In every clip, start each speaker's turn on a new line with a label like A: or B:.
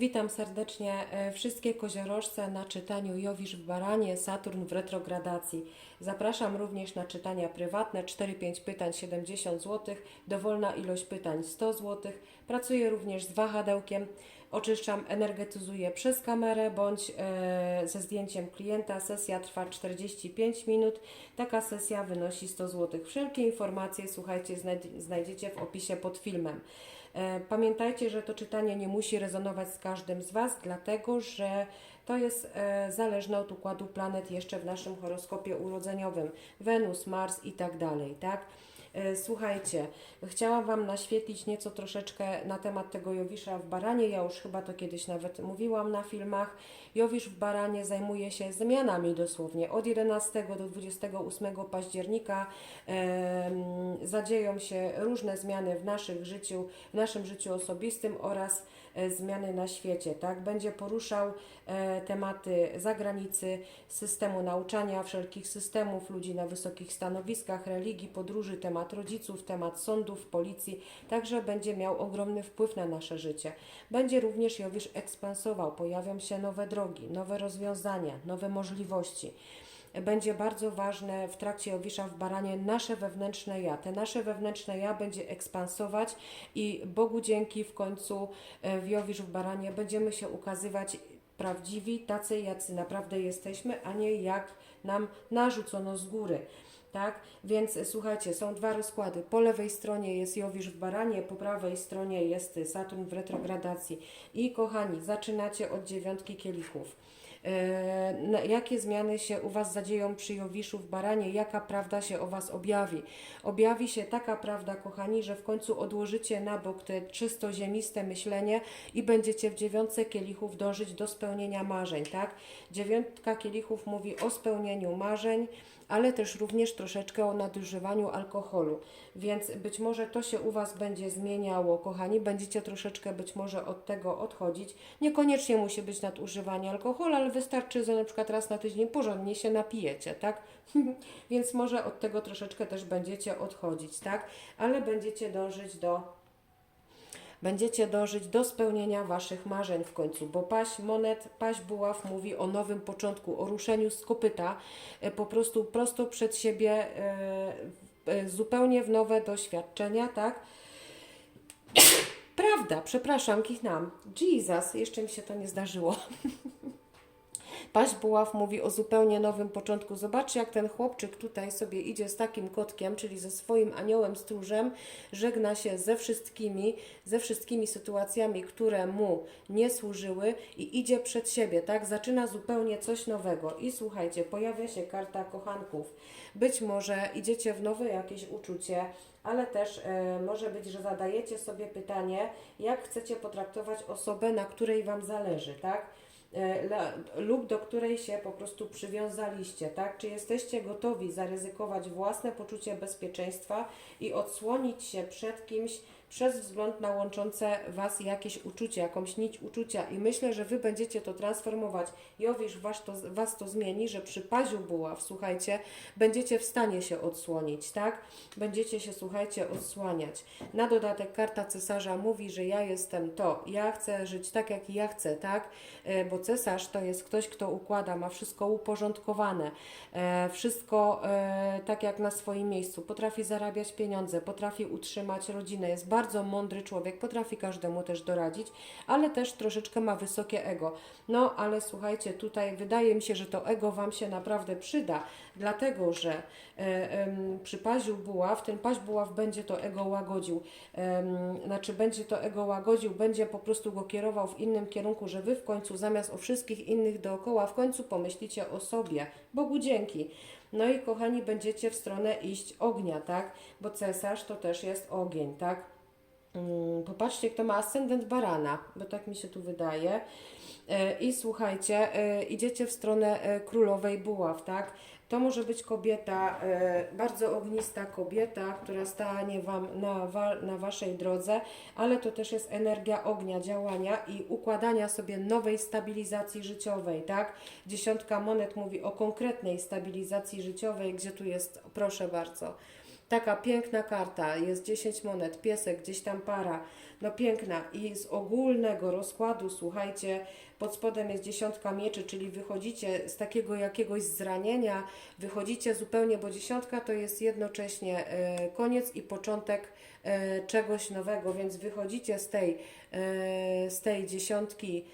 A: Witam serdecznie e, wszystkie koziorożce na czytaniu Jowisz w Baranie, Saturn w retrogradacji. Zapraszam również na czytania prywatne 4-5 pytań 70 zł, dowolna ilość pytań 100 zł. Pracuję również z wahadełkiem. Oczyszczam, energetyzuję przez kamerę bądź e, ze zdjęciem klienta. Sesja trwa 45 minut. Taka sesja wynosi 100 zł. Wszelkie informacje, słuchajcie, znajd- znajdziecie w opisie pod filmem. E, Pamiętajcie, że to czytanie nie musi rezonować z każdym z Was, dlatego że to jest e, zależne od układu planet jeszcze w naszym horoskopie urodzeniowym. Wenus, Mars i tak dalej, tak? E, Słuchajcie, chciałam Wam naświetlić nieco troszeczkę na temat tego Jowisza w Baranie. Ja już chyba to kiedyś nawet mówiłam na filmach. Jowisz w Baranie zajmuje się zmianami dosłownie. Od 11 do 28 października em, zadzieją się różne zmiany w, naszych życiu, w naszym życiu osobistym oraz e, zmiany na świecie. Tak? Będzie poruszał e, tematy zagranicy, systemu nauczania, wszelkich systemów, ludzi na wysokich stanowiskach, religii, podróży, temat rodziców, temat sądów, policji. Także będzie miał ogromny wpływ na nasze życie. Będzie również Jowisz ekspansował, pojawią się nowe drogi, nowe rozwiązania, nowe możliwości będzie bardzo ważne w trakcie Jowisza w Baranie nasze wewnętrzne ja. Te nasze wewnętrzne ja będzie ekspansować i Bogu dzięki w końcu e, w Jowisz w Baranie będziemy się ukazywać prawdziwi, tacy jacy naprawdę jesteśmy, a nie jak nam narzucono z góry. Tak, więc e, słuchajcie, są dwa rozkłady. Po lewej stronie jest Jowisz w Baranie, po prawej stronie jest Saturn w retrogradacji. I kochani, zaczynacie od dziewiątki kielichów. E, na- jakie zmiany się u Was zadzieją przy Jowiszu w Baranie, jaka prawda się o Was objawi. Objawi się taka prawda, kochani, że w końcu odłożycie na bok te czysto ziemiste myślenie i będziecie w dziewiątce kielichów dążyć do spełnienia marzeń, tak? Dziewiątka kielichów mówi o spełnieniu marzeń, ale też również troszeczkę o nadużywaniu alkoholu. Więc być może to się u Was będzie zmieniało, kochani. Będziecie troszeczkę być może od tego odchodzić. Niekoniecznie musi być nadużywanie alkoholu, ale wystarczy, że na przykład raz na tydzień porządnie się napijecie, tak? Więc może od tego troszeczkę też będziecie odchodzić, tak? Ale będziecie dążyć do będziecie dążyć do spełnienia Waszych marzeń w końcu, bo paść monet, paść buław mówi o nowym początku, o ruszeniu z kopyta, e, po prostu prosto przed siebie, e, e, zupełnie w nowe doświadczenia, tak? Prawda, przepraszam, kichnam. Jesus, jeszcze mi się to nie zdarzyło. Paść Buław mówi o zupełnie nowym początku. Zobaczcie, jak ten chłopczyk tutaj sobie idzie z takim kotkiem, czyli ze swoim aniołem stróżem, żegna się ze wszystkimi, ze wszystkimi sytuacjami, które mu nie służyły i idzie przed siebie, tak? Zaczyna zupełnie coś nowego. I słuchajcie, pojawia się karta kochanków. Być może idziecie w nowe jakieś uczucie, ale też e, może być, że zadajecie sobie pytanie, jak chcecie potraktować osobę, na której Wam zależy, tak? E, lub do której się po prostu przywiązaliście, tak? Czy jesteście gotowi zaryzykować własne poczucie bezpieczeństwa i odsłonić się przed kimś przez wzgląd na łączące Was jakieś uczucie, jakąś nić uczucia i myślę, że Wy będziecie to transformować. Jowisz was to, Was to zmieni, że przy paziu buław, słuchajcie, będziecie w stanie się odsłonić, tak? Będziecie się, słuchajcie, odsłaniać. Na dodatek karta cesarza mówi, że ja jestem to, ja chcę żyć tak, jak ja chcę, tak? E, Bo cesarz to jest ktoś, kto układa, ma wszystko uporządkowane, e, wszystko e, tak jak na swoim miejscu, potrafi zarabiać pieniądze, potrafi utrzymać rodzinę, jest bardzo mądry człowiek, potrafi każdemu też doradzić, ale też troszeczkę ma wysokie ego. No, ale słuchajcie, tutaj wydaje mi się, że to ego Wam się naprawdę przyda, dlatego że e, em, przy paziu buław, ten paź buław będzie to ego łagodził, em, znaczy będzie to ego łagodził, będzie po prostu go kierował w innym kierunku, że Wy w końcu zamiast o wszystkich innych dookoła, w końcu pomyślicie o sobie. Bogu dzięki. No i kochani, będziecie w stronę iść ognia, tak? Bo cesarz to też jest ogień, tak? Mm, Popatrzcie, kto ma ascendent barana, bo tak mi się tu wydaje. E, I słuchajcie, e, idziecie w stronę e, królowej buław, tak? To może być kobieta, bardzo ognista kobieta, która stanie Wam na, na Waszej drodze, ale to też jest energia ognia, działania i układania sobie nowej stabilizacji życiowej, tak? Dziesiątka monet mówi o konkretnej stabilizacji życiowej, gdzie tu jest, proszę bardzo, Taka piękna karta, jest 10 monet, piesek, gdzieś tam para, no piękna i z ogólnego rozkładu, słuchajcie, pod spodem jest dziesiątka mieczy, czyli wychodzicie z takiego jakiegoś zranienia, wychodzicie zupełnie, bo dziesiątka to jest jednocześnie e, koniec i początek e, czegoś nowego, więc wychodzicie z tej, e, z tej dziesiątki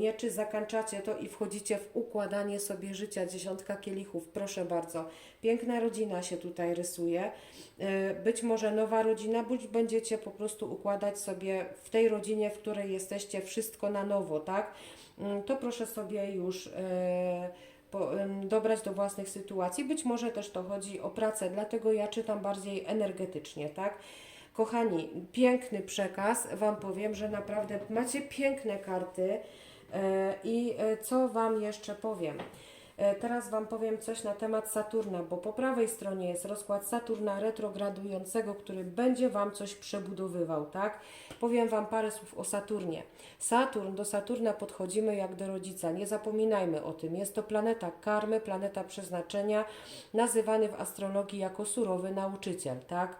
A: mieczy, zakończacie to i wchodzicie w układanie sobie życia. Dziesiątka kielichów, proszę bardzo. Piękna rodzina się tutaj rysuje. E, Być może nowa rodzina, bądź będziecie po prostu układać sobie w tej rodzinie, w której jesteście, wszystko na nowo, tak? Mm, To proszę sobie już e, dobrać do własnych sytuacji. Być może też to chodzi o pracę, dlatego ja czytam bardziej energetycznie, tak? Kochani, piękny przekaz. Wam powiem, że naprawdę macie piękne karty. E, I e, co Wam jeszcze powiem? E, Teraz Wam powiem coś na temat Saturna, bo po prawej stronie jest rozkład Saturna retrogradującego, który będzie Wam coś przebudowywał, tak? Powiem Wam parę słów o Saturnie. Saturn, do Saturna podchodzimy jak do rodzica, nie zapominajmy o tym. Jest to planeta karmy, planeta przeznaczenia, nazywany w astrologii jako surowy nauczyciel, tak?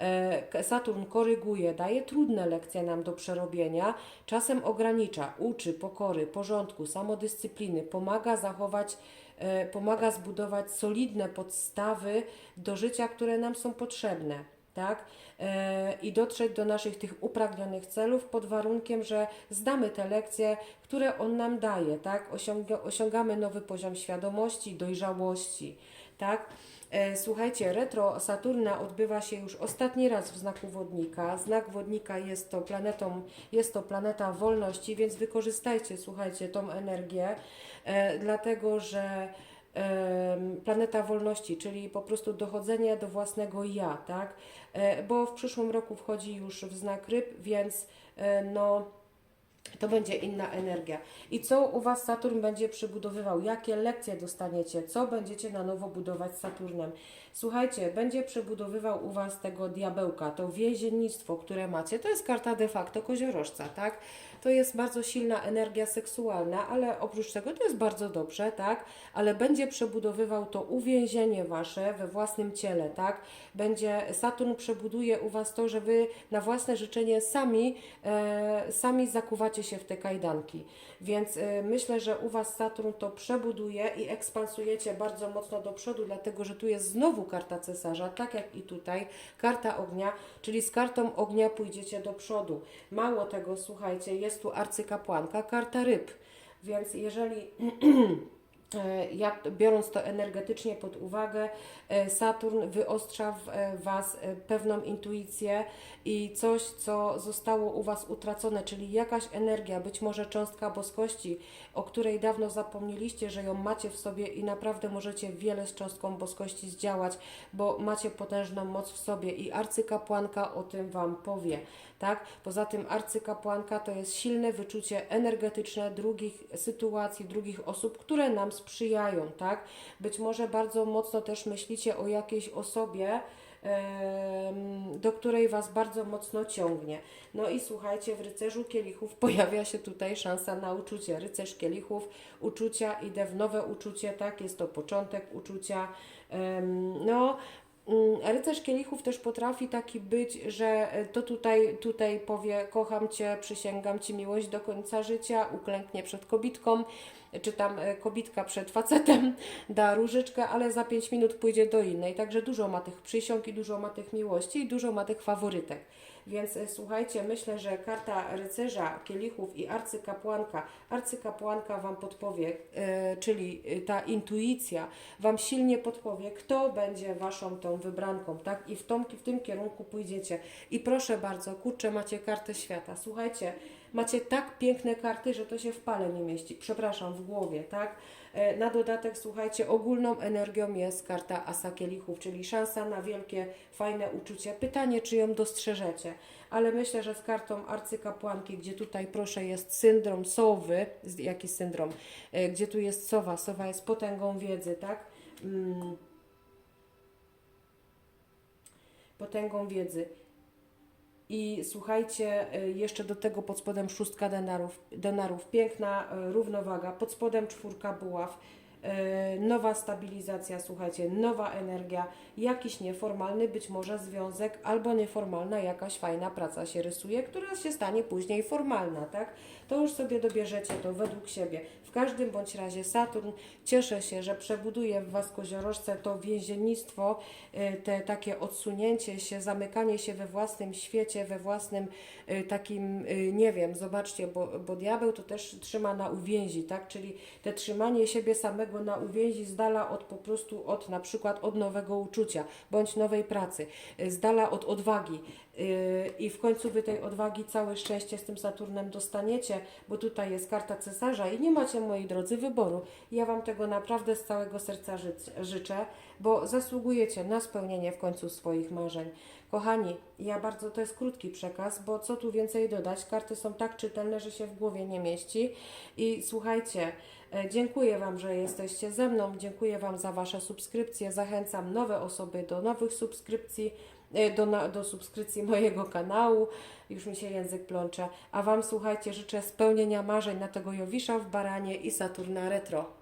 A: E, Saturn koryguje, daje trudne lekcje nam do przerobienia, czasem ogranicza, uczy pokory, porządku, samodyscypliny, pomaga zachować, e, pomaga zbudować solidne podstawy do życia, które nam są potrzebne. Tak? E, I dotrzeć do naszych tych upragnionych celów pod warunkiem, że zdamy te lekcje, które on nam daje, tak? Osiąga, osiągamy nowy poziom świadomości, dojrzałości, tak? E, Słuchajcie, retro Saturna odbywa się już ostatni raz w znaku wodnika. Znak wodnika jest to planetą, jest to planeta wolności, więc wykorzystajcie, słuchajcie, tą energię, e, dlatego że planeta wolności, czyli po prostu dochodzenie do własnego ja, tak? E, Bo w przyszłym roku wchodzi już w znak ryb, więc e, no to będzie inna energia. I co u Was Saturn będzie przybudowywał? Jakie lekcje dostaniecie? Co będziecie na nowo budować z Saturnem? Słuchajcie, będzie przebudowywał u Was tego diabełka, to więziennictwo, które macie. To jest karta de facto koziorożca, tak? To jest bardzo silna energia seksualna, ale oprócz tego to jest bardzo dobrze, tak? Ale będzie przebudowywał to uwięzienie Wasze we własnym ciele, tak? Będzie, Saturn przebuduje u Was to, że Wy na własne życzenie sami, e, sami zakuwacie się w te kajdanki. Więc e, myślę, że u Was Saturn to przebuduje i ekspansujecie bardzo mocno do przodu, dlatego że tu jest znowu karta cesarza, tak jak i tutaj, karta ognia, czyli z kartą ognia pójdziecie do przodu. Mało tego, słuchajcie, jest arcykapłanka, karta ryb. Więc jeżeli E, ja, biorąc to energetycznie pod uwagę, e, Saturn wyostrza w e, Was pewną intuicję i coś, co zostało u Was utracone, czyli jakaś energia, być może cząstka boskości, o której dawno zapomnieliście, że ją macie w sobie i naprawdę możecie wiele z cząstką boskości zdziałać, bo macie potężną moc w sobie i arcykapłanka o tym Wam powie. Tak? Poza tym arcykapłanka to jest silne wyczucie energetyczne drugich sytuacji, drugich osób, które nam sprzyjają, tak? Być może bardzo mocno też myślicie o jakiejś osobie, do której Was bardzo mocno ciągnie. No i słuchajcie, w rycerzu kielichów pojawia się tutaj szansa na uczucie. Rycerz kielichów, uczucia, idę w nowe uczucie, tak? Jest to początek uczucia. No, Rycerz kielichów też potrafi taki być, że e, to tutaj, tutaj powie kocham Cię, przysięgam Ci miłość do końca życia, uklęknie przed kobitką, czy tam e, kobitka przed facetem, da różyczkę, ale za 5 minut pójdzie do innej. Także dużo ma tych przysiąg i dużo ma tych miłości i dużo ma tych faworytek. Więc e, słuchajcie, myślę, że karta rycerza kielichów i arcykapłanka, arcykapłanka Wam podpowie, e, czyli e, ta intuicja Wam silnie podpowie, kto będzie Waszą tą wybranką, tak? I w, tą, w tym kierunku pójdziecie. I proszę bardzo, kurczę, macie kartę świata. Słuchajcie, macie tak piękne karty, że to się w pale nie mieści. Przepraszam, w głowie, tak? E, Na dodatek, słuchajcie, ogólną energią jest karta Asa Kielichów, czyli szansa na wielkie, fajne uczucie. Pytanie, czy ją dostrzeżecie. Ale myślę, że z kartą arcykapłanki, gdzie tutaj, proszę, jest syndrom sowy, jaki syndrom, E, gdzie tu jest sowa, sowa jest potęgą wiedzy, tak? Mm. Potęgą wiedzy. I słuchajcie, y, jeszcze do tego pod spodem szóstka denarów, denarów. Piękna y, równowaga. Pod spodem czwórka buław. e, nowa stabilizacja, słuchajcie, nowa energia, jakiś nieformalny być może związek albo nieformalna jakaś fajna praca się rysuje, która się stanie później formalna, tak? To już sobie dobierzecie to według siebie. W każdym bądź razie Saturn cieszę się, że przebuduje w Was koziorożce to więziennictwo, y, te takie odsunięcie się, zamykanie się we własnym świecie, we własnym y, takim, y, nie wiem, zobaczcie, bo, bo diabeł to też trzyma na uwięzi, tak? Czyli te trzymanie siebie samego na uwięzi z dala od po prostu od na przykład od nowego uczucia bądź nowej pracy, z dala od odwagi. I w końcu wy tej odwagi całe szczęście z tym Saturnem dostaniecie, bo tutaj jest karta cesarza i nie macie, moi drodzy, wyboru. Ja Wam tego naprawdę z całego serca ży życzę, bo zasługujecie na spełnienie w końcu swoich marzeń. Kochani, ja bardzo, to jest krótki przekaz, bo co tu więcej dodać? Karty są tak czytelne, że się w głowie nie mieści. I słuchajcie, e, dziękuję Wam, że jesteście ze mną, dziękuję Wam za Wasze subskrypcje, zachęcam nowe osoby do nowych subskrypcji, do, na, do subskrypcji mojego kanału, już mi się język plącze, a Wam słuchajcie, życzę spełnienia marzeń na tego Jowisza w Baranie i Saturna Retro.